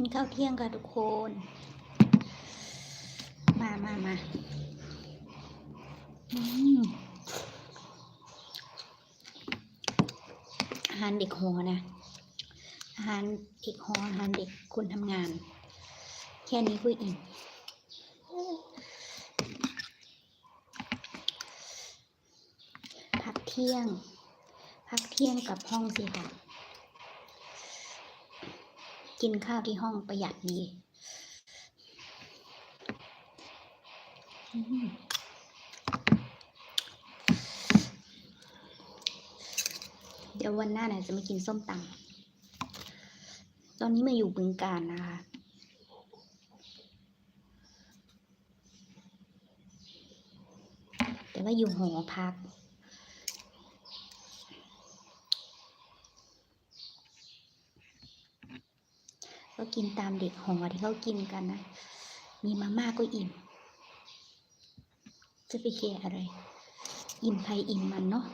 กินข้าวเที่ยงค่ะทุกคน มามามาอาหารเด็กหอนะ อาหารเด็กหออาหารเด็กคนทำงาน แค่นี้ก็อิ่มพักเที่ยง พักเที่ยงกับห้องสิค่ะ กินข้าวที่ห้องประหยัดดีเดี๋ยววันหน้าเนี่ยจะมากินส้มตำตอนนี้มาอยู่บึงการนะคะแต่ว่าอยู่หอพัก ก็กินตามเด็กหอที่เขากินกันนะ มีมาม่าก็อิ่ม จะไปแคร์อะไร อิ่มใครอิ่มมันเนาะ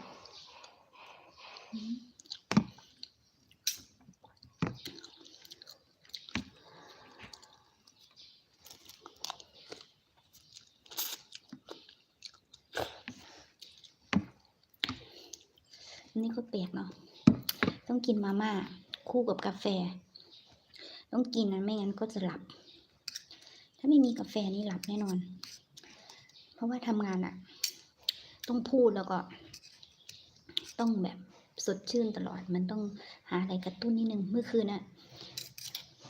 นี่ก็แปลกเนาะ ต้องกินมาม่าคู่กับกาแฟ ต้องกินนะไม่งั้นก็จะหลับ ถ้าไม่มีกาแฟนี่หลับแน่นอน เพราะว่าทำงานอะต้องพูดแล้วก็ ต้องแบบสดชื่นตลอด มันต้องหาอะไรกระตุ้นนิดนึง เมื่อคืนอะ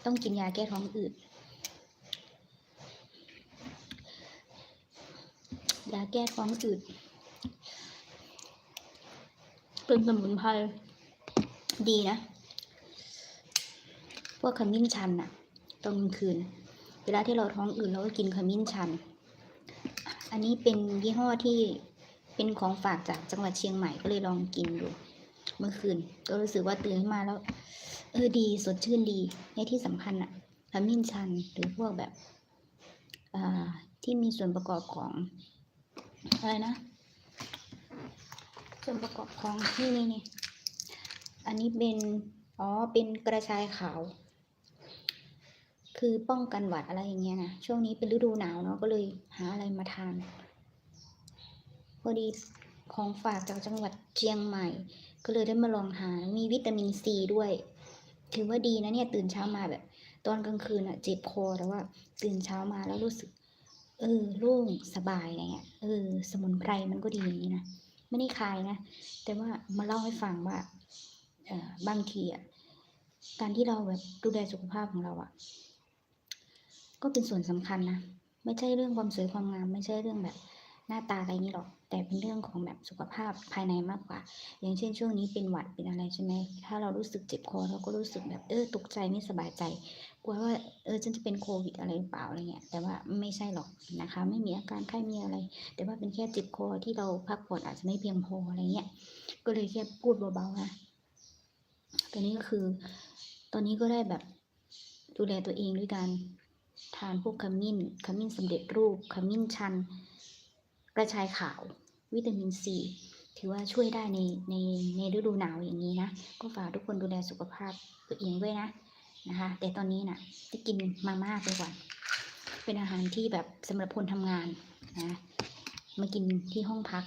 ต้องกินยาแก้ท้องอืด ยาแก้ท้องอืด เป็นสมุนไพรดีนะ วกขมิ้นชันน่ะตอนกลางคืน เวลาที่เราท้องอืดเราก็กินขมิ้นชัน อันนี้เป็นยี่ห้อที่เป็นของฝากจากจังหวัดเชียงใหม่ก็เลยลองกินดู เมื่อคืน ก็รู้สึกว่าตื่นขึ้นมาแล้ว เออดีสดชื่นดีในที่สำคัญอะขมิ้นชันหรือพวกแบบอ่าที่มีส่วนประกอบของอะไรนะ ส่วนประกอบของที่นี่นี่อันนี้เป็น อ๋อ เป็นกระชายขาว คือป้องกันหวัดอะไรอย่างเงี้ยนะช่วงนี้เป็นฤดูหนาวเนาะก็เลยหาอะไรมาทานพอดีของฝากจากจังหวัดเชียงใหม่ ก็เลยได้มาลองหามีวิตามินซีด้วย ถือว่าดีนะเนี่ยตื่นเช้ามาแบบ ตอนกลางคืนอะเจ็บคอแต่ว่า ตื่นเช้ามาแล้วรู้สึก เออโล่งสบายอะไรเงี้ยเออ สมุนไพรมันก็ดีอย่างนี้นะไม่ได้คายนะ แต่ว่ามาเล่าให้ฟังว่าเออบางทีอะการที่เราแบบดูแลสุขภาพของเราอะ ก็เป็นส่วนสำคัญนะไม่ใช่เรื่องความสวยความงาม ไม่ใช่เรื่องแบบหน้าตาอะไรนี้หรอก แต่เป็นเรื่องของแบบสุขภาพภายในมากกว่า อย่างเช่นช่วงนี้เป็นหวัดเป็นอะไรใช่ไหมถ้าเรารู้สึกเจ็บคอเราก็รู้สึกแบบเออตกใจไม่สบายใจกลัวว่าเออฉันจะเป็นโควิดอะไรหรือเปล่าอะไรเงี้ยแต่ว่าไม่ใช่หรอกนะคะ ไม่มีอาการไข้มีอะไร แต่ว่าเป็นแค่เจ็บคอที่เราพักผ่อนอาจจะไม่เพียงพออะไรเงี้ยก็เลยแค่พูดเบาๆนะตอนนี้ก็คือ ตอนนี้ก็ได้แบบดูแลตัวเองด้วยการ ทานพวกขมิ้น ขมิ้นสำเร็จรูป ขมิ้นชัน กระชายขาว วิตามินซี ถือว่าช่วยได้ในในในฤดูหนาวอย่างนี้นะ ก็ฝากทุกคนดูแลสุขภาพตัวเองด้วยนะนะคะ แต่ตอนนี้นะ่ะจะกินมาม่าไปก่อน เป็นอาหารที่แบบสำหรับคนทำงานนะ มากินที่ห้องพัก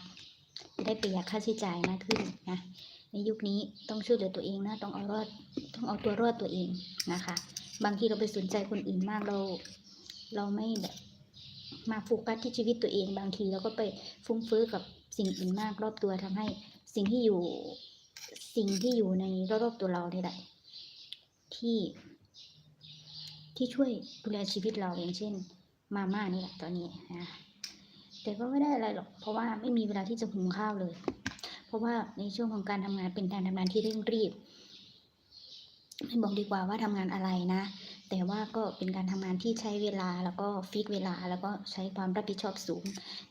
จะได้ประหยัดค่าใช้จ่ายมากขึ้นนะในยุคนี้ต้องช่วยเหลือตัวเองนะ ต้องเอารอด ต้องเอาตัวรอดตัวเองนะคะ บางทีเราไปสนใจคนอื่นมากเรา เราไม่แบบมาโฟกัสที่ชีวิตตัวเองบางทีเราก็ไปฟุ้งเฟ้อกับสิ่งอื่นมากรอบตัวทำให้สิ่งที่อยู่สิ่งที่อยู่ในรอบๆตัวเราเนี่ยแหละที่ ที่ช่วยดูแลชีวิตเราอย่างเช่น มาม่านี่แหละตอนนี้นะแต่ก็ไม่ได้อะไรหรอก เพราะว่าไม่มีเวลาที่จะหุงข้าวเลย เพราะว่าในช่วงของการทำงานเป็นการทำงานที่เร่งรีบ ไม่บอกดีกว่าว่าทำงานอะไรนะ แต่ว่าก็เป็นการทำงานที่ใช้เวลาแล้วก็ฟิกเวลาแล้วก็ใช้ความรับผิดชอบสูง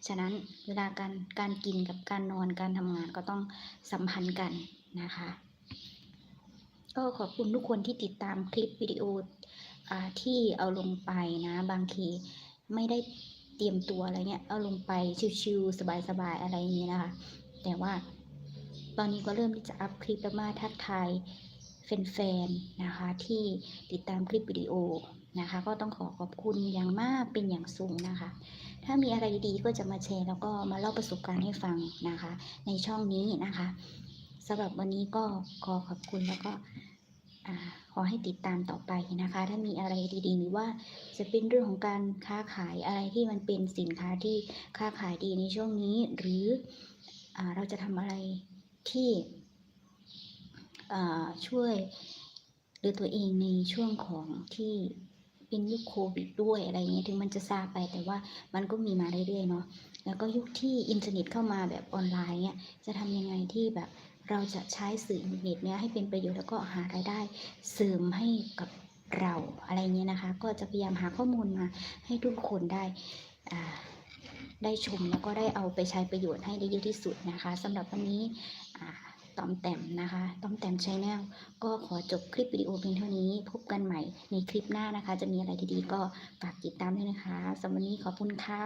ฉะนั้นเวลาการการกินกับการนอนการทำงานก็ต้องสัมพันธ์กันนะคะ ก็ขอบคุณทุกคนที่ติดตามคลิปวิดีโออที่เอาลงไปนะ บางทีไม่ได้เตรียมตัวอะไรเงี้ยเอาลงไปชิวๆสบายๆอะไรอย่างนี้นะคะ แต่ว่าตอนนี้ก็เริ่มที่จะอัพคลิปแล้วมาทักทาย แฟนๆนะคะที่ติดตามคลิปวิดีโอนะคะ ก็ต้องขอขอบคุณอย่างมากเป็นอย่างสูงนะคะ ถ้ามีอะไรดีๆก็จะมาแชร์แล้วก็มาเล่าประสบการณ์ให้ฟังนะคะ ในช่องนี้นะคะสำหรับวันนี้ก็ขอขอบคุณแล้วก็ขอให้ติดตามต่อไปนะคะ ถ้ามีอะไรดีๆหรือว่าจะเป็นเรื่องของการค้าขายอะไรที่มันเป็นสินค้าที่ค้าขายดีในช่วงนี้ หรืออเราจะทำอะไรที่ ช่วยเหรือตัวเองในช่วงของที่เป็นยุคโควิดด้วยอะไรอย่างเงี้ยถึงมันจะซาไปแต่ว่ามันก็มีมาเรื่อยๆเนาะแล้วก็ยุคที่อินเทอร์เน็ตเข้ามาแบบออนไลน์เนี่ยจะทำยังไงที่แบบเราจะใช้สื่ออินเทอร์เน็ตเนี่ยให้เป็นประโยชน์แล้วก็หารายได้เสริมให้กับเราอะไรเงี้ยนะคะ ก็จะพยายามหาข้อมูลมาให้ทุกคนได้ได้ชมแล้วก็ได้เอาไปใช้ประโยชน์ให้ได้เยอะที่สุดนะคะสำหรับวันนี้ ต้อมแต้มนะคะต้อมแต้มชาแนลก็ขอจบคลิปวิดีโอเพียงเท่านี้ พบกันใหม่ในคลิปหน้านะคะ จะมีอะไรดีๆก็ฝากติดตามด้วยนะคะสำหรับวันนี้ขอบคุณค่ะ